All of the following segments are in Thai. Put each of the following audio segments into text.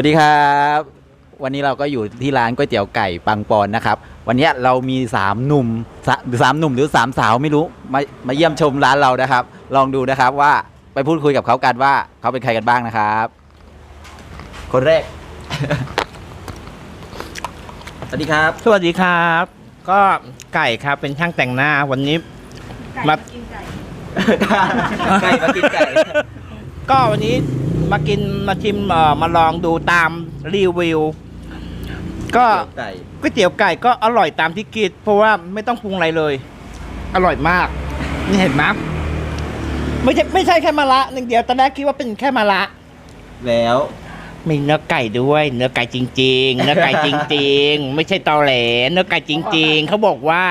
วัสดีครับ วันนี้เราก็อยู่ที่ร้านก๋วยเตี๋ยวไก่ปังปอนนะครับ วันนี้เรามีสามหนุ่มสาสามหนุ่มหรือสามสาวไม่รู้มามาเยี่ยมชมร้านเรานะครับ ลองดูนะครับว่าไปพูดคุยกับเขากันว่าเขาเป็นใครกันบ้างนะครับ คนแรก สวัสดีครับ สวัสดีครับ ก็ไก่ครับเป็นช่างแต่งหน้าวันนี้มาไก่มากินไก่ ก็วันนี้ มากินมาชิมเอ่อมาลองดูตามรีวิว ก็ไก่ ก๋วยเตี๋ยวไก่ก็อร่อยตามที่คิดเพราะว่าไม่ต้องปรุงอะไรเลย อร่อยมาก นี่เห็นไหมไม่ใช่ไม่ใช่แค่มะระหนึ่งเดียวตอนแรกคิดว่าเป็นแค่มะระ แล้ว มีเนื้อไก่ด้วย เนื้อไก่จริง ๆ เนื้อไก่จริง ๆ ไม่ใช่ตอแหลเนื้อไก่จริง ๆเขาบอกว่า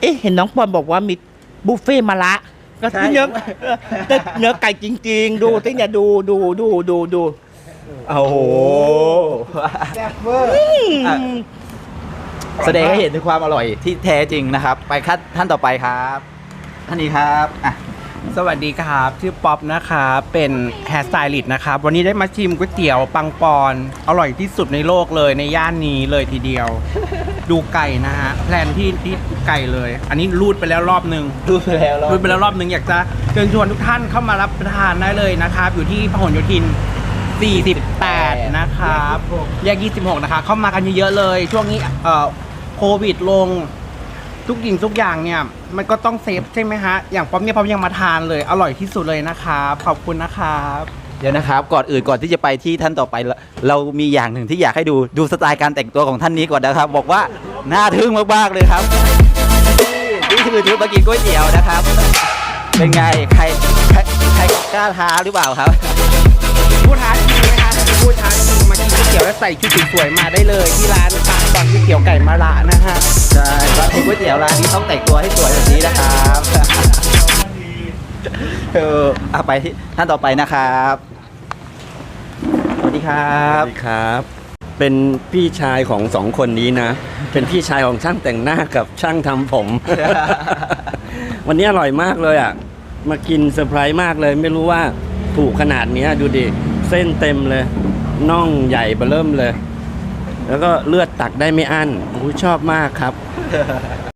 เอ๊ะเห็นน้องปอนบอกว่ามีบุฟเฟ่ต์มะระ ก็ใช่เนื้อแต่เนื้อไก่จริง ๆ ดูที่เนี่ยดูดูดูดูดูโอ้โหอืมแสดงให้เห็นถึงความอร่อยที่แท้จริงนะครับ ไปขั้นท่านต่อไปครับท่านนี้ครับอะสวัสดีครับ ชื่อป๊อปนะครับเป็นแฮร์สไตลิสต์นะครับ วันนี้ได้มาชิมก๋วยเตี๋ยวปังปอน อร่อยที่สุดในโลกเลยในย่านนี้เลยทีเดียว ดูไก่นะฮะแพลนที่ที่ไก่เลย อันนี้รูดไปแล้วรอบหนึ่งดูไปแล้วรูดไปแล้วรอบหนึ่งอยากจะเชิญชวนทุกท่านเข้ามารับประทานได้เลยนะครับ อยู่ที่พหลโยธิน 48 นะครับแยก26 นะคะ เข้ามากันเยอะๆเลย ช่วงนี้เอ่อโควิดลงทุกสิ่งทุกอย่างเนี่ย มันก็ต้องเซฟใช่ไหมฮะ อย่างป๊อปเนี่ยป๊อปยังมาทานเลย อร่อยที่สุดเลยนะครับ ขอบคุณนะครับ เดี๋ยวนะครับ ก่อนอื่นก่อนที่จะไปที่ท่านต่อไปเราเรามีอย่างหนึ่งที่อยากให้ดูดูสไตล์การแต่งตัวของท่านนี้ก่อนนะครับ บอกว่าน่าทึ่งมากๆเลยครับนี่คือชุดมากินก๋วยเตี๋ยวนะครับ เป็นไงใครใครใครกล้าท้าหรือเปล่าครับผู้ท้าชิงไหมคะถ้าเป็นผู้ท้าชิงมากินก๋วยเตี๋ยวแล้วใส่ชุดสวยๆมาได้เลยที่ร้านปากตอนก๋วยเตี๋ยวไก่มะระนะฮะใช่ร้านก๋วยเตี๋ยวร้านนี้ต้องแต่งตัวให้สวยแบบนี้นะครับ เอออาไปที่ท่านต่อไปนะครับ สวัสดีครับสวัสดีครับ เป็นพี่ชายของสองคนนี้นะ เป็นพี่ชายของช่างแต่งหน้ากับช่างทำผม วันนี้อร่อยมากเลยอะ มากินเซอร์ไพรส์มากเลย ไม่รู้ว่าถูกขนาดเนี้ยดูดิ เส้นเต็มเลยน่องใหญ่เบอเริ่มเลย แล้วก็เลือดตักได้ไม่อั้นโอ้ชอบมากครับ